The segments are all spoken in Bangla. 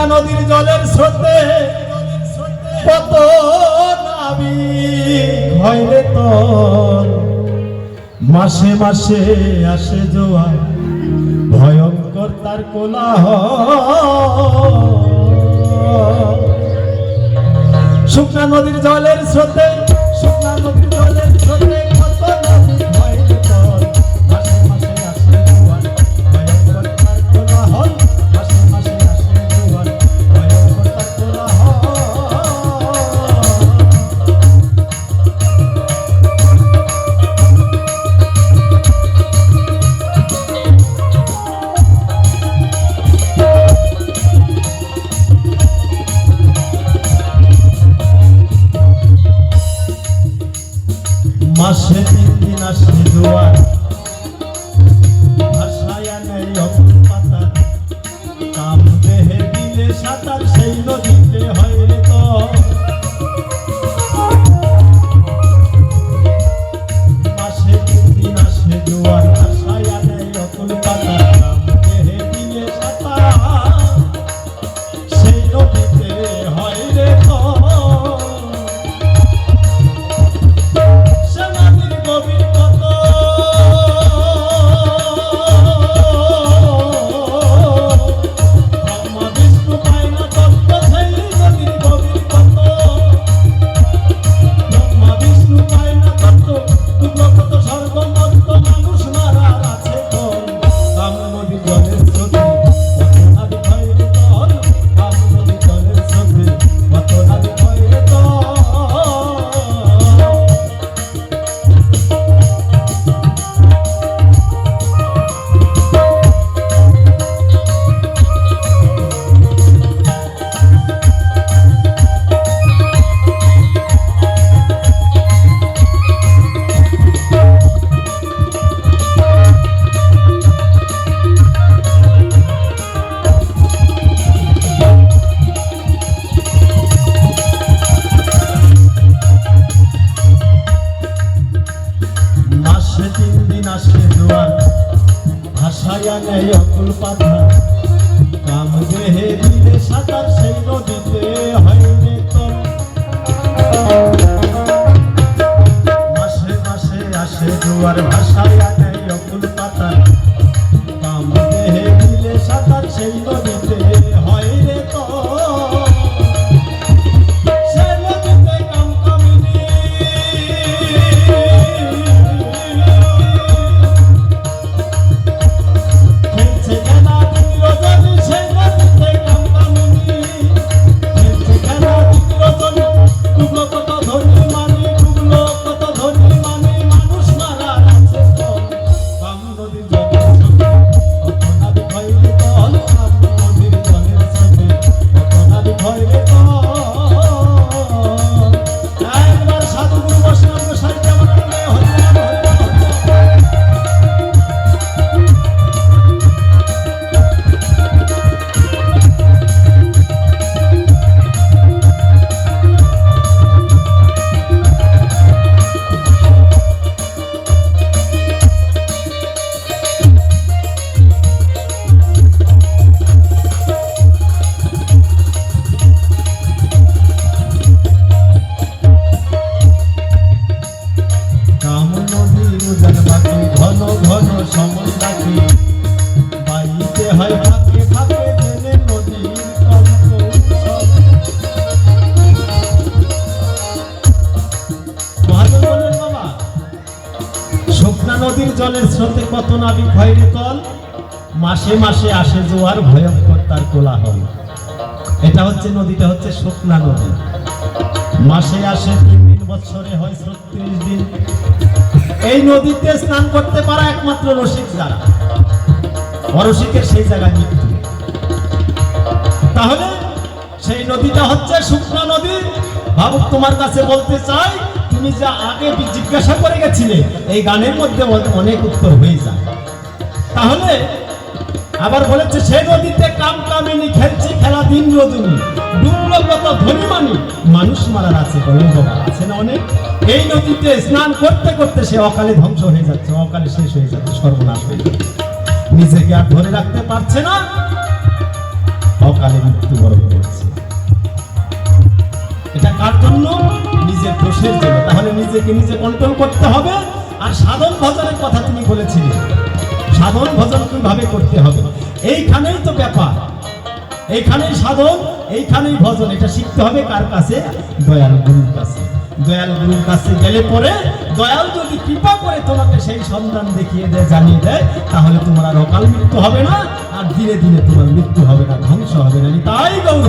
শুকনা নদীর জলের স্রোতে কত নাবি হইলে তল মাসে মাসে আসে জোয়ার, ভয়ঙ্কর তার কোলাহ শুকনা নদীর জলের স্রোতে, শুকনা নদীর জলের স্রোতে কত নাবিক হয় রে তল মাসে মাসে আসে জোয়ার, ভয়ঙ্কর তার কোলাহল। এটা হচ্ছে নদীটা হচ্ছে শুকনা নদী। মাসে আসে তিন দিন বছরে হয় ছত্রিশ দিন। এই নদীতে স্নান করতে পারা একমাত্র রসিক যারা। অরসিকের সেই জায়গায় মৃত্যু। তাহলে সেই নদীটা হচ্ছে শুকনা নদী। ভাবুক তোমার কাছে বলতে চাই তুমি যা আগে জিজ্ঞাসা করে গেছিলে, এই গানের মধ্যে অনেক উত্তর হয়ে যায়। তাহলে আবার বলেছে, সে নদীতে কাম কামিনী খেলছে খেলা দিন রজনী ডুবলো কত ধনী মানি, মানুষ মারার আছে আছে না অনেক? এই নদীতে স্নান করতে করতে সে অকালে ধ্বংস হয়ে যাচ্ছে, অকালে শেষ হয়ে যাচ্ছে, সর্বনাশ হয়ে যাচ্ছে। নিজেকে আর ধরে রাখতে পারছে না। অকালে মৃত্যুবরণ করেছে। এটা কার জন্য? নিজের দোষের জন্য, তাহলে নিজেকে নিজে কন্ট্রোল করতে হবে। আর সাধন ভজনের কথা তুমি বলেছিলে। সাধন ভজন কীভাবে করতে হবে? এইখানেই তো ব্যাপার। এইখানেই সাধন, এইখানেই ভজন। এটা শিখতে হবে কার কাছে? দয়াল গুরুর কাছে। দয়াল গুরুর কাছে গেলে পরে দয়াল যদি কৃপা করে তোমাকে সেই সন্ধান দেখিয়ে দেয়, জানিয়ে দেয়, তাহলে তোমার আর অকাল মৃত্যু হবে না, আর ধীরে ধীরে তোমার মৃত্যু হবে না, ধ্বংস হবে না। তাই গৌর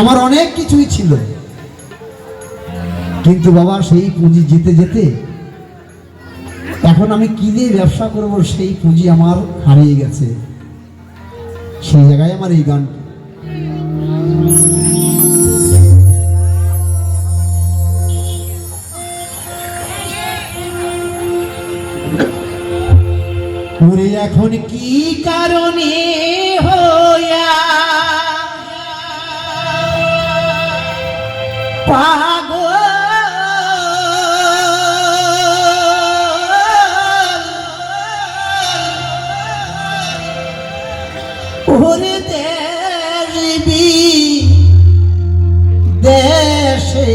আমার অনেক কিছুই ছিল। কিন্তু বাবা, সেই পুঁজি যেতে যেতে এখন আমি কি দিয়ে ব্যবসা করব, সেই পুঁজি আমার হারিয়ে গেছে। সেই জায়গায় আমার এই গান। এখন কি কারণে হইয়া ওরে দেবী দেশে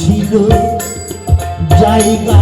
ছিল জায়গা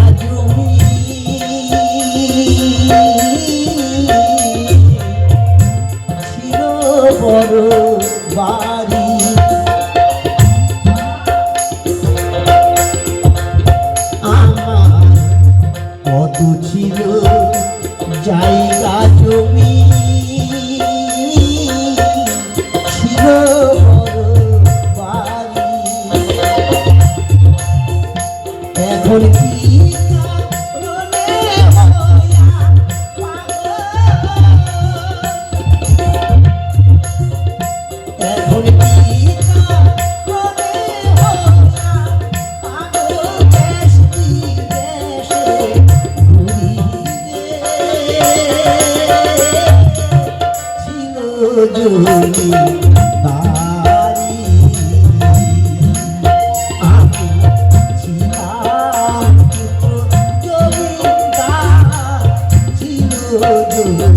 you.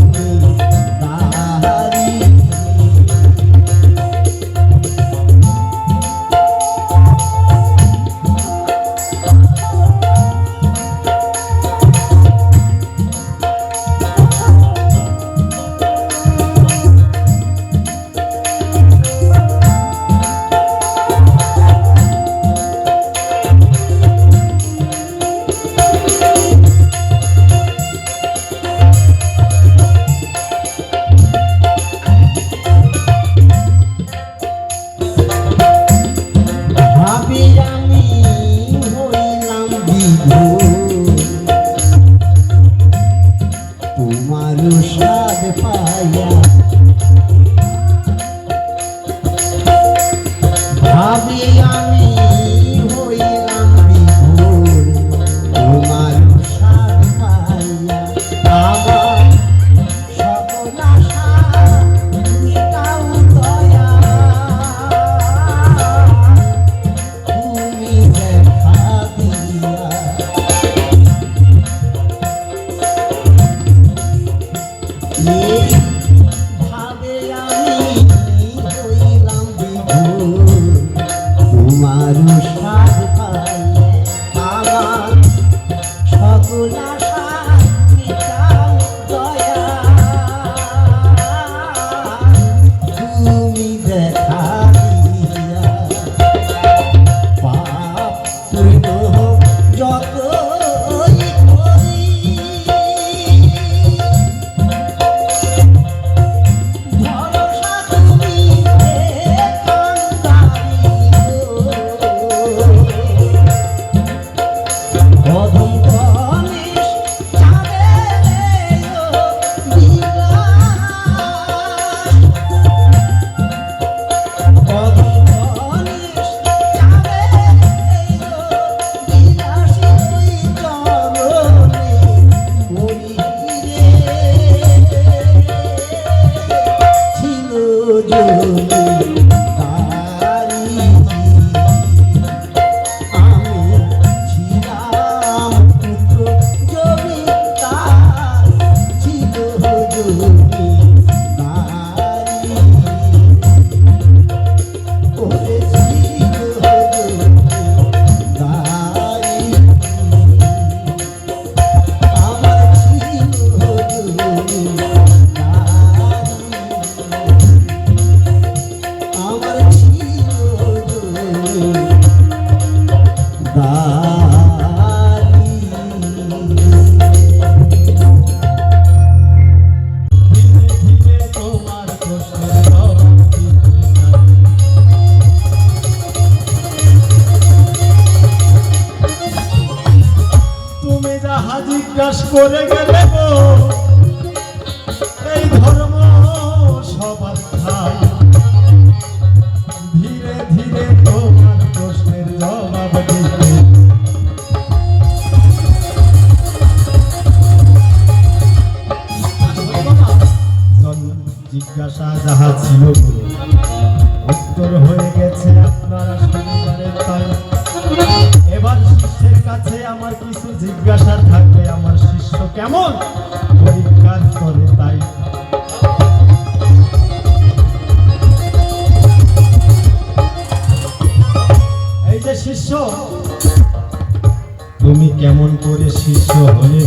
কেমন করে শিষ্য হলে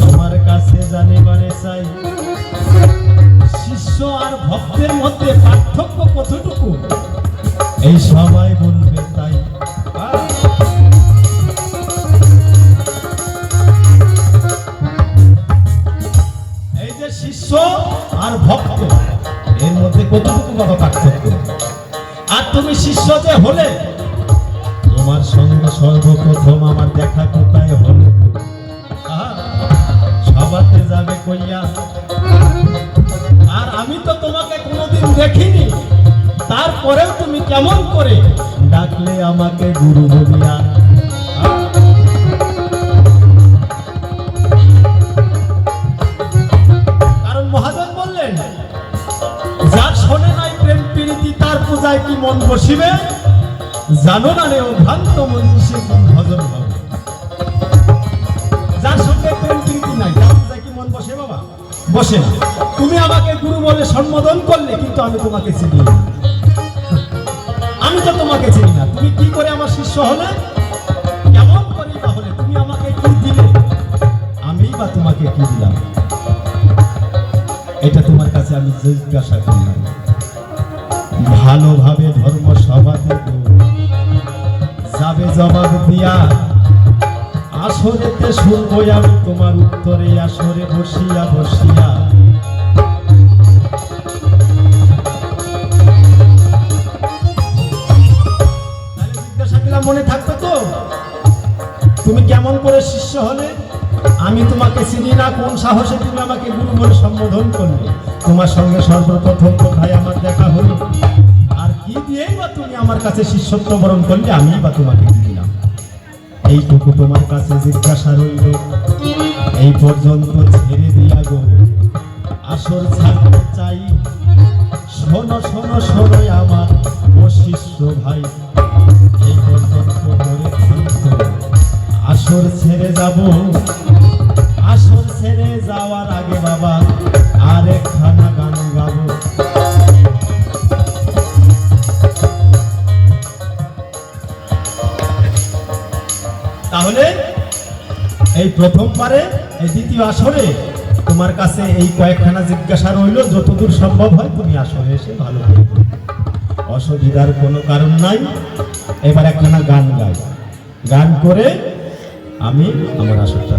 তোমার কাছে জানিবারে চাই, শিষ্য আর ভক্তের মধ্যে পার্থক্য কতটুকু? এই সবাই বলবে তাই। এই যে শিষ্য আর ভক্ত, এর মধ্যে কতটুকু বড় পার্থক্য? আর তুমি শিষ্য যে হলে সর্বপ্রথম আমার দেখা কোথায় হলো? সবাতে যাবে কইয়া। আর আমি তো তোমাকে কোনোদিন দেখিনি। তারপরেও তুমি কেমন করে ডাকলে আমাকে গুরু বলিয়া? মহাজন বললেন, যার শোনে নাই প্রেম প্রীতি, তার পূজায় কি মন বসিবে? জানো না রে ভ্রান্ত কি ভজন হবে? যার সঙ্গে প্রেম প্রীতি নাই কি মন বসে বাবা? বসে তুমি আমাকে গুরু বলে সম্বোধন করলে, কিন্তু আমি তোমাকে চিনি আমি তো তোমাকে চিনি না। তুমি কি করে আমার শিষ্য হলে? কেমন করে বা হলে তুমি আমাকে কি দিলে? আমি বা তোমাকে কি দিলাম? এটা তোমার কাছে আমি জিজ্ঞাসা করলাম। ভালোভাবে যাবে জবাব দিয়া আসরেতে শুনব আমি তোমার উত্তরে, আসরে বসিয়া বসিয়া। মনে থাকবে তো? তুমি কেমন করে শিষ্য হলে? আমি তোমাকে চিনি না, কোন সাহসে তুমি আমাকে গুরু বলে সম্বোধন করলে? তোমার সঙ্গে সর্বপ্রথম কোথায় আমার দেখা হলো। কি দিয়েই বা তুমি আমার কাছে শিষ্যত্ব বরণ করলে আমি বা তোমাকে দিলাম। এইটুকু তোমার কাছে জিজ্ঞাসা রইল, এই পর্যন্ত ছেড়ে দিয়া গো। আসর চাই, শোনো শোনো শোনো আমার ও শিষ্য ভাই। এই পর্যন্ত করে ছেড়ে যাব আসর ছেড়ে যাওয়ার আগে বাবা আরেকখানা তাহলে এই প্রথমবারে এই দ্বিতীয় আসরে তোমার কাছে এই কয়েকখানা জিজ্ঞাসা রইল, যতদূর সম্ভব হয় তুমি আসরে এসে ভালো অসুবিধার কোনো কারণ নাই। এবার একখানা গান গাই। গান করে আমি আমার আসরটা